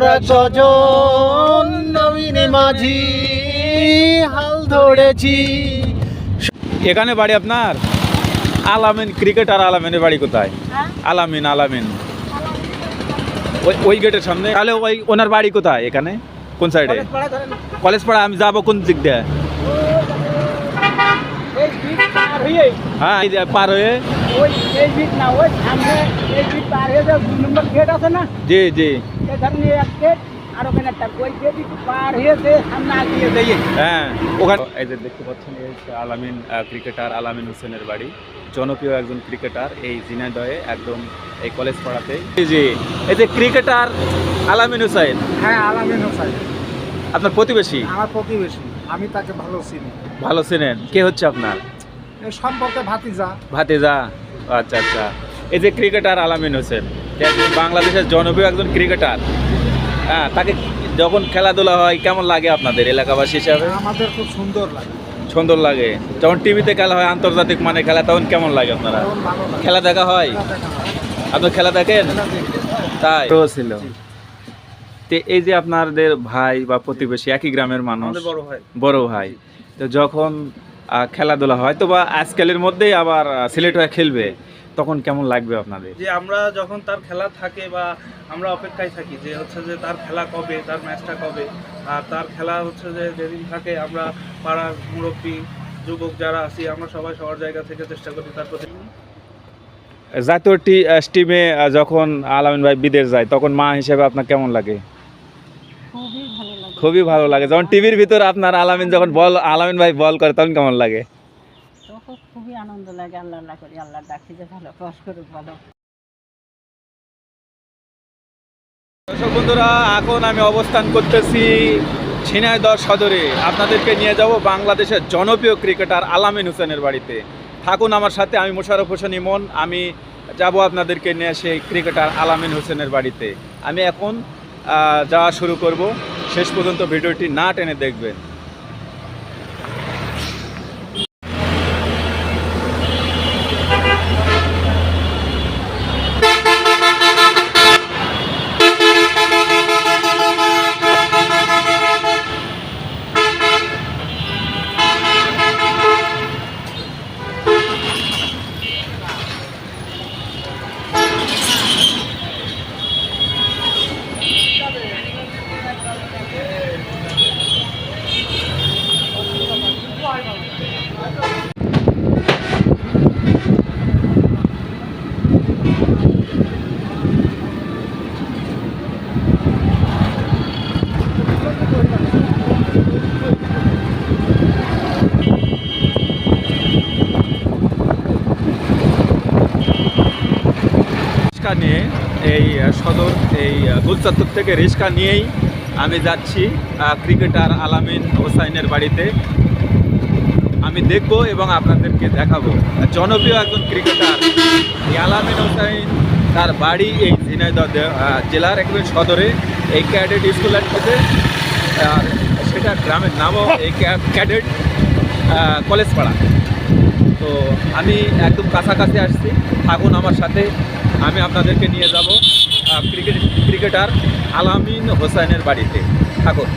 আমরা ছজন নবীনে মাঝি হাল ধরেছি। এখানে বাড়ি আপনার? আলামিন ক্রিকেটার আলামিনের বাড়ি কোথায়? হ্যাঁ? আলামিন আলামিন। ওই ওই গেটের সামনে? তাহলে ওই ওনার বাড়ি কোথায় এখানে? কোন সাইডে কলেজ পাড়া আমি যাব কোন দিক দিয়ে এই বিট পার হয়ে হ্যাঁ এই যে পার হয়ে ওই এই বিট না ওই সামনে এই বিট পার হয়ে যে দুই নম্বর গেট আছে না? জি জি। এখানে আর ওখানে একটা ওই পার হয়ে হ্যাঁ ওখানে এই যে দেখতে পাচ্ছেন এই আলামিন ক্রিকেটার আলামিন হোসেনের বাড়ি। জনপ্রিয় একজন ক্রিকেটার এই ঝিনাইদহে একদম এই কলেজ পড়াতে। এই যে এই যে ক্রিকেটার আলামিন হোসেন। হ্যাঁ আলামিন হোসাইন আপনার প্রতিবেশী? আমার প্রতিবেশী। আমি তাকে ভালো চিনি। ভালো চেনেন। কে হচ্ছে আপনার? সম্পর্কে ভাতিজা। ভাতিজা? আচ্ছা আচ্ছা। এই যে ক্রিকেটার আলামিন হোসেন একজন বাংলাদেশের জনপ্রিয় একজন ক্রিকেটার। হ্যাঁ তাকে যখন খেলাধুলা হয় কেমন লাগে আপনাদের এলাকাবাসী হিসাবে? আমাদের খুব সুন্দর লাগে। সুন্দর লাগে। যখন টিভিতে খেলা হয় আন্তর্জাতিক মানে খেলা তখন কেমন লাগে আপনারা? খেলা দেখা হয়। আপনার খেলা দেখেন? তাই? ছিল। তো এই যে আপনাদের ভাই বা প্রতিবেশী একই গ্রামের মানুষ? বড় ভাই। বড় ভাই। তো যখন খেলাধুলা হয়। তো বা আজকালের মধ্যেই আবার সিলেট হয়ে খেলবে। তখন কেমন লাগবে আপনাদের? যে আমরা যখন তার খেলা থাকে বা আমরা অপেক্ষায় থাকি যে হচ্ছে যে তার খেলা কবে তার ম্যাচটা কবে আর তার খেলা হচ্ছে যে যেদিন থাকে আমরা পাড়ার মুরব্বী যুবক যারা আছি আমরা সবাই সবার জায়গা থেকে চেষ্টা করি তার প্রতি। জাতীয় টিমে যখন আলামিন ভাই বিদেশ যায় তখন মা হিসেবে আপনার কেমন লাগে? খুবই ভালো লাগে। যখন টিভির ভিতর আপনার আলামিন যখন বল আলামিন ভাই বল করে তখন কেমন লাগে? খুবই আনন্দ লাগে আল্লাহ আল্লাহ করি আল্লাহ ডাকি যে ভালো ক্রস করুক ভালো দর্শক বন্ধুরা এখন আমি অবস্থান করতেছি ঝিনাইদহ সদরে। আপনাদেরকে নিয়ে যাব বাংলাদেশের জনপ্রিয় ক্রিকেটার আলামিন হোসেনের বাড়িতে। থাকুন আমার সাথে আমি মোশারফ হোসেন ইমন আমি যাব আপনাদেরকে নিয়ে সেই ক্রিকেটার আলামিন হোসেনের বাড়িতে। আমি এখন আহ, যাওয়া শুরু করব। শেষ পর্যন্ত ভিডিওটি না টেনে দেখবেন। রিক্সা নিয়ে এই সদর, এই গুলচত্বর থেকে রিক্সা নিয়েই আমি যাচ্ছি ক্রিকেটার আলামিন হোসাইনের বাড়িতে। আমি দেখব এবং আপনাদেরকে দেখাবো। জনপ্রিয় একজন ক্রিকেটার, এই আলামিন হোসাইন, তার বাড়ি এই ঝিনাইদহ জেলার একেবারে সদরে, এই ক্যাডেট স্কুল আছে আর সেটা গ্রামের নামও এই ক্যা- ক্যাডেট কলেজ পাড়া তো আমি একদম কাছাকাছি আসছি। থাকুন আমার সাথে। আমি আপনাদেরকে নিয়ে যাব ক্রিকেট, ক্রিকেটার আলামিন হোসেনের বাড়িতে। থাকুন।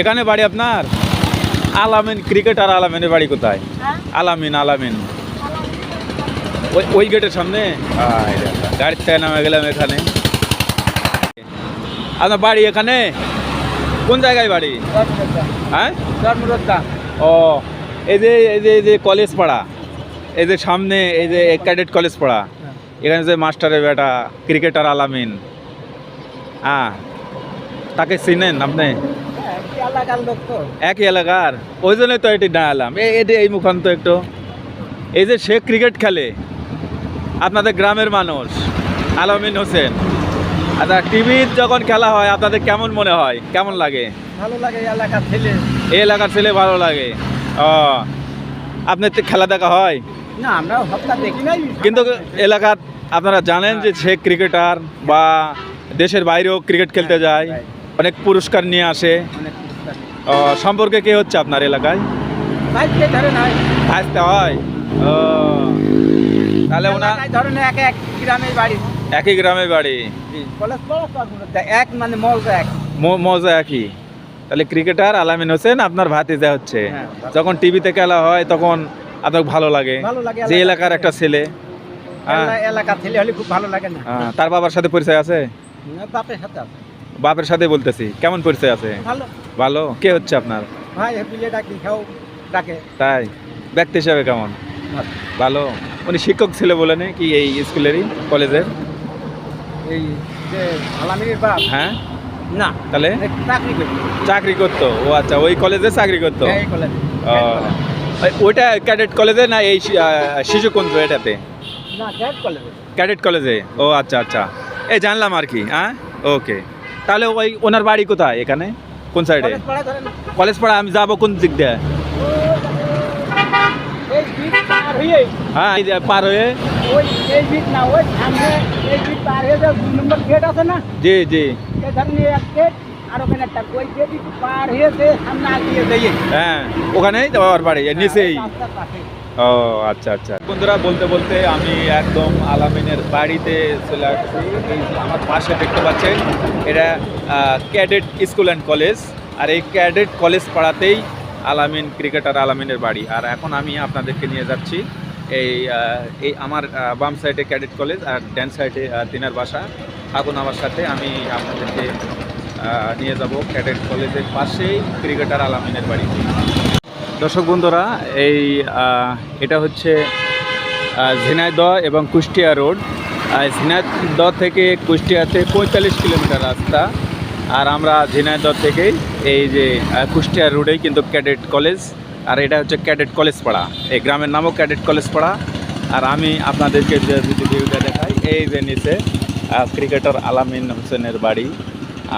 এখানে বাড়ি আপনার? আলামিন ক্রিকেটার আলামিনের বাড়ি কোথায়? হ্যাঁ? আলামিন আলামিন। ওই ওই গেটের সামনে? গাড়ির থেকে নামে গেলাম এখানে। আপনার বাড়ি এখানে? কোন জায়গায় বাড়ি? হ্যাঁ? ও এই যে এই যে এই যে কলেজ পাড়া এই যে সামনে এই যে ক্যাডেট কলেজ পাড়া এখানে যে মাস্টারের বেটা ক্রিকেটার আলামিন। হ্যাঁ তাকে চিনেন আপনি? একই এলাকার? ওই জন্যই তো এটি দাঁড়ালাম এই এটি এই মুখান তো একটু। এই যে সে ক্রিকেট খেলে আপনাদের গ্রামের মানুষ আলামিন হোসেন। আচ্ছা টিভির যখন খেলা হয় আপনাদের কেমন মনে হয়? কেমন লাগে? ভালো লাগে এলাকার ছেলে। এই এলাকার ছেলে ভালো লাগে। ও আপনার তো খেলা দেখা হয়? না আমরা দেখি নাই। কিন্তু এলাকার আপনারা জানেন যে সে ক্রিকেটার বা দেশের বাইরেও ক্রিকেট খেলতে যায়। অনেক পুরস্কার নিয়ে আসে। সম্পর্কে কে হচ্ছে আপনার এলাকায়? হয়? ও তাহলে ওনার ধরেন এক এক গ্রামের বাড়ি। একই গ্রামের বাড়ি? এক মানে মৌজা এক। মজা একই। তাহলে ক্রিকেটার আলামিন হোসেন আপনার ভাতিজা হচ্ছে। হ্যাঁ, যখন টিভিতে খেলা হয় তখন আপনার ভালো লাগে। যে এলাকার একটা ছেলে। এলাকার ছেলে হলে খুব ভালো লাগে না। তার বাবার সাথে পরিচয় আছে? না, বাপের সাথে আছে। বাপের সাথে বলতেছি কেমন পরিচয় আছে? ভালো। ভালো? কে হচ্ছে আপনার? ভাই হ্যাপিলে ডাকি খাও ডাকে। তাই? ব্যক্তি হিসাবে কেমন? ভালো। উনি শিক্ষক ছিল বলে নে কি এই স্কুলেরই কলেজের? এই যে আলামিনের বাপ? হ্যাঁ? না। তাহলে? চাকরি করি চাকরি করতো। ও আচ্ছা ওই কলেজে চাকরি করতো? হ্যাঁ, এই কলেজে। ও, ওইটা ক্যাডেট কলেজে না এই শিশু কেন্দ্র এটাতে? না গ্যাট কলেজে। ক্যাডেট কলেজে? ও আচ্ছা আচ্ছা। এই জানলাম আর কি হ্যাঁ? ওকে। তাহলে ওই ওনার বাড়ি কোথায় এখানে? কোন সাইডে কলেজ পড়া আমি যাব কোন দিক দিয়ে? হয়ে হ্যাঁ। পার হয়ে হয়ে জি জি। হয়ে হ্যাঁ ওখানেই তো বাড়ি এর নিচেই। ও আচ্ছা আচ্ছা। বন্ধুরা, বলতে বলতে আমি একদম আলামিনের বাড়িতে চলে আসছি। আমার পাশে দেখতে পাচ্ছেন, এটা ক্যাডেট স্কুল অ্যান্ড কলেজ। আর এই ক্যাডেট কলেজ পাড়াতেই আলামিন ক্রিকেটার আলামিনের বাড়ি। আর এখন আমি আপনাদেরকে নিয়ে যাচ্ছি এই এই আমার বাম সাইডে ক্যাডেট কলেজ আর ড্যান সাইডে তিনার বাসা। থাকুন আমার সাথে, আমি আপনাদেরকে নিয়ে যাব ক্যাডেট কলেজের পাশেই ক্রিকেটার আলামিনের বাড়ি। দর্শক বন্ধুরা, এই এটা হচ্ছে ঝিনাইদহ এবং কুষ্টিয়া রোড। ঝিনাইদহ থেকে কুষ্টিয়াতে পঁয়তাল্লিশ কিলোমিটার রাস্তা। আর আমরা ঝিনাইদহ থেকে এই যে কুষ্টিয়া রোডেই কিন্তু ক্যাডেট কলেজ। আর এটা হচ্ছে ক্যাডেট কলেজ পাড়া। এই গ্রামের নামও ক্যাডেট কলেজ পাড়া। আর আমি আপনাদেরকে যে ভিউটা দেখাই, এই যে নিচে ক্রিকেটার আলামিন হোসেনের বাড়ি।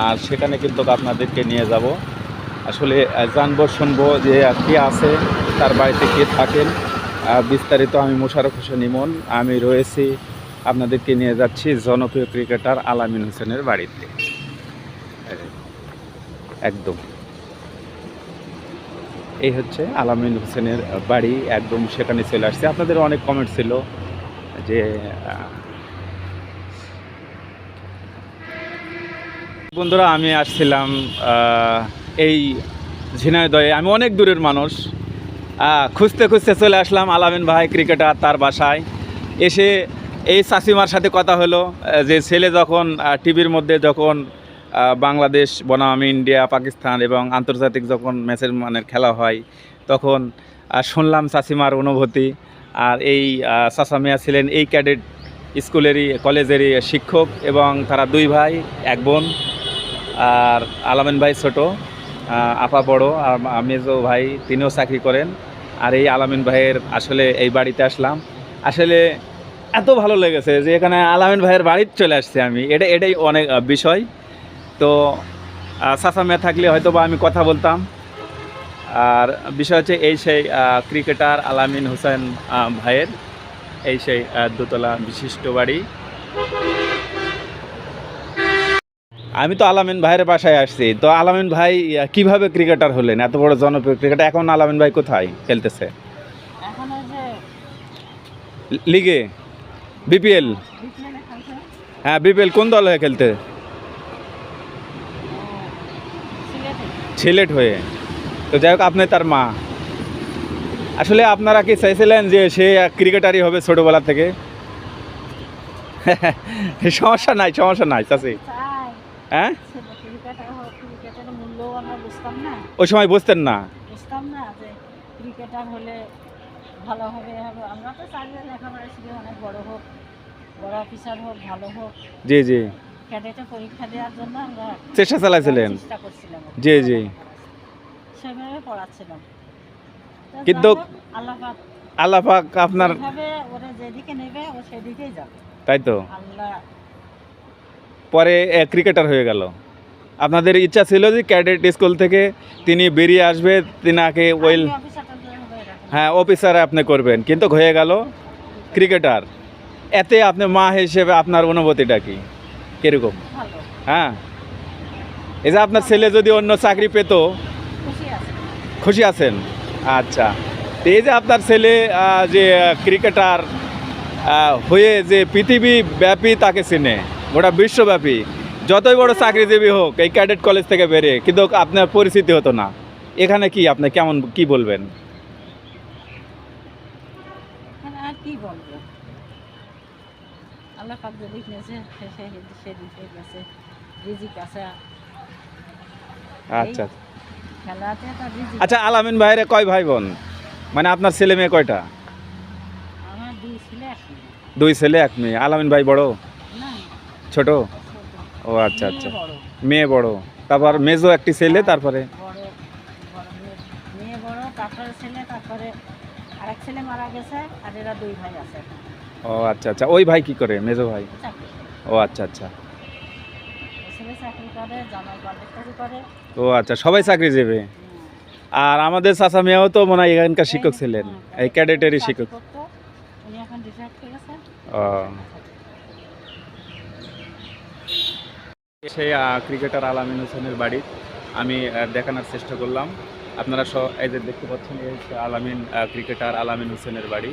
আর সেখানে কিন্তু আপনাদেরকে নিয়ে যাব। আসলে জানব, শুনব যে কে আছে, তার বাড়িতে কে থাকেন। বিস্তারিত আমি মোশারফ হোসেন ইমন, আমি রয়েছি আপনাদেরকে নিয়ে যাচ্ছি জনপ্রিয় ক্রিকেটার আলামিন হোসেনের বাড়িতে। একদম। এই হচ্ছে আলামিন হোসেনের বাড়ি, একদম সেখানে চলে আসছে। আপনাদের অনেক কমেন্ট ছিল যে বন্ধুরা, আমি আসছিলাম এই ঝিনাইদয়ে আমি অনেক দূরের মানুষ। খুঁজতে খুঁজতে চলে আসলাম আলামিন ভাই ক্রিকেটার তার বাসায়। এসে এই চাষিমার সাথে কথা হলো। যে ছেলে যখন টিভির মধ্যে যখন বাংলাদেশ বনাম ইন্ডিয়া পাকিস্তান এবং আন্তর্জাতিক যখন ম্যাচের মানের খেলা হয় তখন শুনলাম চাষিমার অনুভূতি। আর এই আহ, চাচা মিয়া ছিলেন এই ক্যাডেট স্কুলেরই কলেজেরই শিক্ষক এবং তারা দুই ভাই এক বোন আর আলামিন ভাই ছোট। আপা বড় আর মেজো ভাই, তিনিও চাকরি করেন। আর এই আলামিন ভাইয়ের আসলে এই বাড়িতে আসলাম। আসলে এত ভালো লেগেছে যে এখানে আলামিন ভাইয়ের বাড়িতে চলে আসছি আমি। এটা এটাই অনেক বিষয়। তো সাসা মেয়ে থাকলে হয়তো বা আমি কথা বলতাম। আর বিষয় হচ্ছে এই সেই ক্রিকেটার আলামিন হোসেন ভাইয়ের। এই সেই দোতলা বিশিষ্ট বাড়ি। আমি তো আলামিন ভাইয়ের বাসায় আসছি। তো আলামিন ভাই কীভাবে ক্রিকেটার হলেন? এত বড় জনপ্রিয় ক্রিকেটার এখন আলামিন ভাই কোথায় খেলতেছে? লিগে? বিপিএল হ্যাঁ বিপিএল কোন দল হয়ে খেলতে? সিলেটে। হয়ে। তো যাই হোক আপনি তার মা। আসলে আপনারা কি চাইছিলেন যে সে ক্রিকেটারই হবে ছোটোবেলা থেকে? সমস্যা নাই সমস্যা নাই চাষি হ্যাঁ? ওই সময় বুঝতেন না। বুঝতাম না যে ক্রিকেটার হলে ভালো হবে আমরা তো চাই লেখাপড়া শিখে অনেক বড় হোক বড় অফিসার হোক ভালো হোক জি জি। ক্যাডেটে পরীক্ষা দেওয়ার জন্য আমরা চেষ্টা চালাইছিলেন চেষ্টা করছিলাম জি জি। সেভাবে পড়াচ্ছিলাম কিন্তু- আল্লাহ পাক আল্লাহ পাক আপনার ওরা যেদিকে নেবে ও সেদিকেই যাবে। তাই তো? আল্লাহ পরে ক্রিকেটার হয়ে গেল। আপনাদের ইচ্ছা ছিল যে ক্যাডেট স্কুল থেকে তিনি বেরিয়ে আসবে তিনাকে ওয়েল। হ্যাঁ অফিসারে আপনি করবেন। কিন্তু হয়ে গেল ক্রিকেটার এতে আপনি মা হিসেবে আপনার অনুভূতিটা কি? কীরকম? হ্যাঁ। এই যে আপনার ছেলে যদি অন্য চাকরি পেত খুশি আছেন? আচ্ছা। এই যে আপনার ছেলে যে ক্রিকেটার হয়ে যে পৃথিবী ব্যাপী তাকে চেনে গোটা বিশ্বব্যাপী যতই বড় চাকরিজীবী হোক এই ক্যাডেট কলেজ থেকে বেরিয়ে কিন্তু আপনার পরিচিতি হতো না। এখানে কি আপনি কেমন কি বলবেন? আচ্ছা। আচ্ছা আলামিন ভাইরে কয় ভাই বোন মানে আপনার ছেলে মেয়ে কয়টা? দুই ছেলে এক মেয়ে। আলামিন ভাই বড়? ছোট। ও আচ্ছা আচ্ছা। মেয়ে বড়। তারপর মেজো একটি ছেলে তারপরে? বড় বড় মেয়ে মেয়ে বড় তারপরে ছেলে তারপরে আরেক ছেলে মারা গেছে আর এরা দুই ভাই আছে। ও আচ্ছা আচ্ছা। ওই ভাই কি করে মেজো ভাই? ও আচ্ছা আচ্ছা। ও আচ্ছা সবাই চাকরি যাবে আর আমাদের চাচা মেয়েও তো মনে হয় এখানকার শিক্ষক ছিলেন। এই ক্যাডেটেরই শিক্ষক। ও। সেই ক্রিকেটার আলামিন হোসেনের বাড়ি। আমি দেখানোর চেষ্টা করলাম। আপনারা সব, এই যে দেখতে পাচ্ছেন, এই আলামিন ক্রিকেটার আলামিন হোসেনের বাড়ি।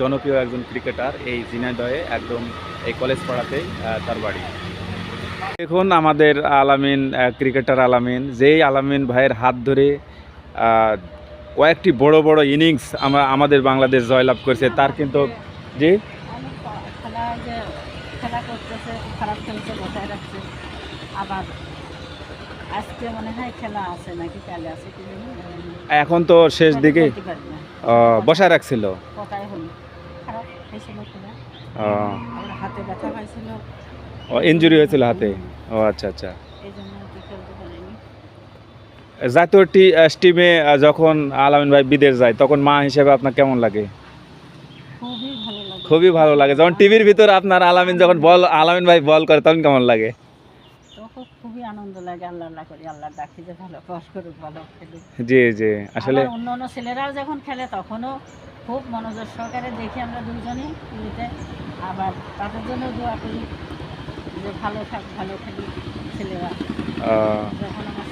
জনপ্রিয় একজন ক্রিকেটার এই ঝিনাইদহে একদম এই কলেজ পাড়াতেই তার বাড়ি। দেখুন আমাদের আলামিন ক্রিকেটার আলামিন, যেই আলামিন ভাইয়ের হাত ধরে কয়েকটি বড় বড় ইনিংস আমরা আমাদের বাংলাদেশ জয়লাভ করেছে, তার কিন্তু, জি? খেলা যে করতেছে আবার আজকে মনে হয় খেলা আছে নাকি কালে আছে কি জানি এখন তো শেষ দিকে। বসায় রাখছিল? কথায় হলো। খারাপ হয়েছিল খেলা। হাতে ব্যথা পাইছিল ও ইঞ্জুরি হয়েছিল হাতে? ও আচ্ছা আচ্ছা। জাতীয় টি টিমে যখন আলামিন ভাই বিদেশ যায় তখন মা হিসেবে আপনার কেমন লাগে? খুবই ভালো লাগে। যখন টিভির ভিতরে আপনার আলামিন যখন বল আলামিন ভাই বল করে তখন কেমন লাগে? খুবই আনন্দ লাগে আল্লাহ আল্লাহ করি আল্লাহ ডাকি যে ভালো পাস করুক ভালো খেলুক। জি জি আসলে অন্য অন্য ছেলেরাও যখন খেলে তখনও খুব মনোযোগ সহকারে দেখি আমরা দুজনেই টিভিতে। আবার তাদের জন্য দোয়া করি যে ভালো থাক ভালো খেলি ছেলেরা। যখন আমার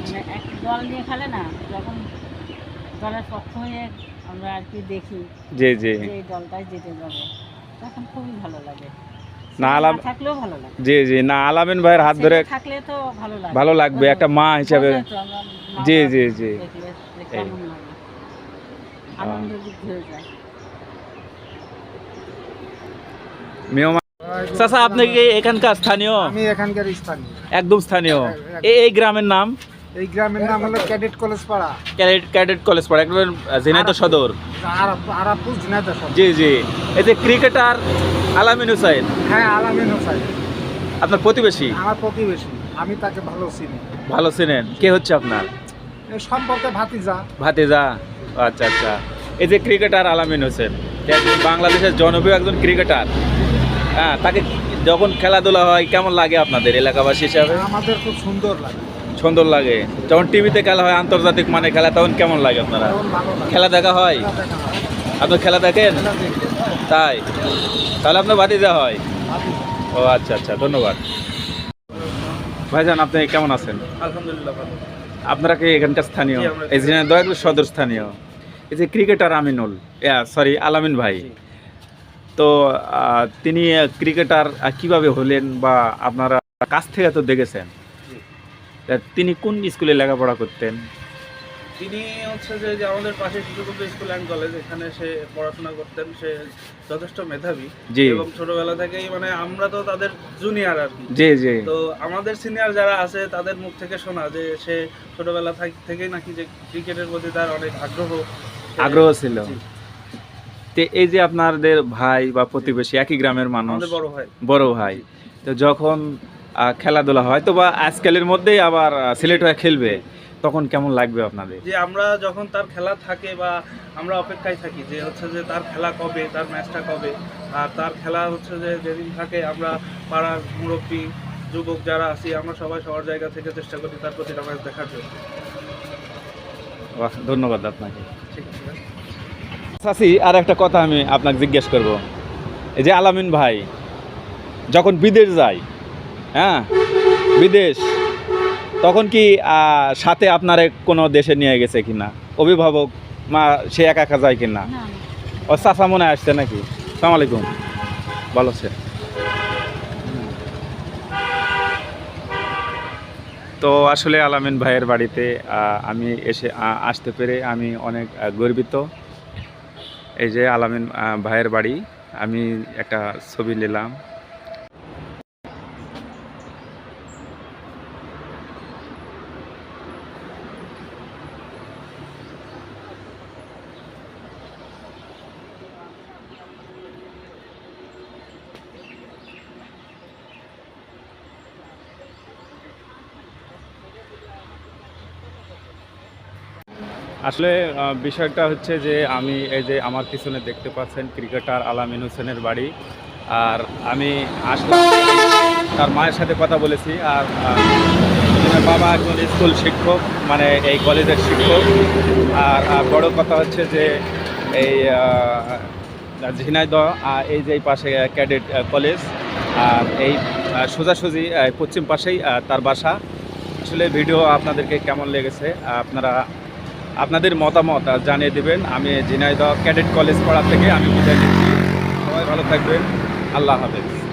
মানে এক দল নিয়ে খেলে না যখন দলের পক্ষ হয়ে আমরা আর কি দেখি জি জি। যে এই দলটাই জিতে যাবে তখন খুবই ভালো লাগে। না, থাকলেও ভালো লাগে। জি জি না আলামিন ভাইয়ের হাত ধরে থাকলে তো ভালো লাগে। ভালো লাগবে একটা মা হিসাবে। জি, জি, জি। হয়ে চাচা আপনি কি এখানকার স্থানীয়? আমি এখানকার স্থানীয়। একদম স্থানীয়। এই গ্রামের নাম? এই গ্রামের নাম হলো ক্যাডেট কলেজ পাড়া। ক্যাডেট ক্যাডেট কলেজ পড়া একদম ঝিনাইদহ সদর। আরাপুর ঝিনাইদহ সদর। জি জি। এই যে ক্রিকেটার আলামিন হুসাইন। হ্যাঁ আলামিন হোসাইন। আপনার প্রতিবেশী? আমার প্রতিবেশী। আমি তাকে ভালো চিনি। ভালো চেনেন। কে হচ্ছে আপনার? সম্পর্কে ভাতিজা। ভাতিজা? আচ্ছা আচ্ছা। এই যে ক্রিকেটার আলামিন হোসেন একজন বাংলাদেশের জনপ্রিয় একজন ক্রিকেটার। হ্যাঁ তাকে যখন খেলাধুলা হয় কেমন লাগে আপনাদের এলাকাবাসী হিসাবে? আমাদের খুব সুন্দর লাগে। সুন্দর লাগে। যখন টিভিতে খেলা হয় আন্তর্জাতিক মানে খেলা তখন কেমন লাগে আপনারা? খেলা দেখা হয়? খেলা দেখা হয়। আপনি খেলা দেখেন। তাই? তাহলে আপনার ভাতিজা হয়? ও আচ্ছা আচ্ছা ধন্যবাদ। ভাইজান আপনি কেমন আছেন? আলহামদুলিল্লাহ ভালো। আপনারা কি এখানকার স্থানীয়? এই যে দয়াগুলো সদর স্থানীয়। এই যে ক্রিকেটার আমিনুল সরি আলামিন ভাই। তো তিনি ক্রিকেটার কীভাবে হলেন বা আপনারা কাছ থেকে তো দেখেছেন? তিনি কোন স্কুলে লেখাপড়া করতেন? তিনি হচ্ছে যে আমাদের পাশে শিশুকুণ্ড স্কুল অ্যান্ড কলেজ এখানে সে পড়াশোনা করতেন সে যথেষ্ট মেধাবী এবং ছোটবেলা থেকেই মানে আমরা তো তাদের জুনিয়র আর কি। জি জি। তো আমাদের সিনিয়র যারা আছে তাদের মুখ থেকে শোনা যে সে ছোটবেলা থেকেই নাকি যে ক্রিকেটের প্রতি তার অনেক আগ্রহ। আগ্রহ ছিল। তো এই যে আপনাদের ভাই বা প্রতিবেশী একই গ্রামের মানুষ বড় ভাই। বড় ভাই তো যখন খেলাধুলা হয় তো বা আজকালের মধ্যেই আবার সিলেট হয়ে খেলবে। তখন কেমন লাগবে আপনাদের? যে আমরা যখন তার খেলা থাকে বা আমরা অপেক্ষায় থাকি যে হচ্ছে যে তার খেলা কবে তার ম্যাচটা কবে আর তার খেলা হচ্ছে যে যেদিন থাকে আমরা পাড়ার মুরব্বী যুবক যারা আছি আমরা সবাই সবার জায়গা থেকে চেষ্টা করি তার প্রতিটা ম্যাচ দেখার জন্য। ধন্যবাদ আপনাকে। ঠিক আছে চাষি আর একটা কথা আমি আপনাকে জিজ্ঞেস করব। এই যে আলামিন ভাই যখন বিদেশ যায় হ্যাঁ বিদেশ তখন কি সাথে আপনার কোনো দেশে নিয়ে গেছে কিনা? অভিভাবক মা সে একা একা যায় কিনা? ও চাষা মনে আসছে নাকি? সালাম আলাইকুম। ভালো আছে। তো আসলে আলামিন ভাইয়ের বাড়িতে আমি এসে আসতে পেরে আমি অনেক গর্বিত। এই যে আলামিন ভাইয়ের বাড়ি আমি একটা ছবি নিলাম। আসলে বিষয়টা হচ্ছে যে, আমি এই যে আমার পিছনে দেখতে পাচ্ছেন ক্রিকেটার আলামিন হোসেনের বাড়ি। আর আমি আসলাম তার মায়ের সাথে কথা বলেছি। আর বাবা একজন স্কুল শিক্ষক মানে এই কলেজের শিক্ষক। আর বড় কথা হচ্ছে যে, এই ঝিনাইদহ এই যে পাশে ক্যাডেট কলেজ আর এই সোজাসুজি পশ্চিম পাশেই তার বাসা। আসলে ভিডিও আপনাদেরকে কেমন লেগেছে, আপনারা আপনাদের মতামত জানিয়ে দেবেন। আমি ঝিনাইদহ ক্যাডেট কলেজ পড়ার থেকে আমি বিদায় নিচ্ছি। সবাই ভালো থাকবেন। আল্লাহ হাফেজ।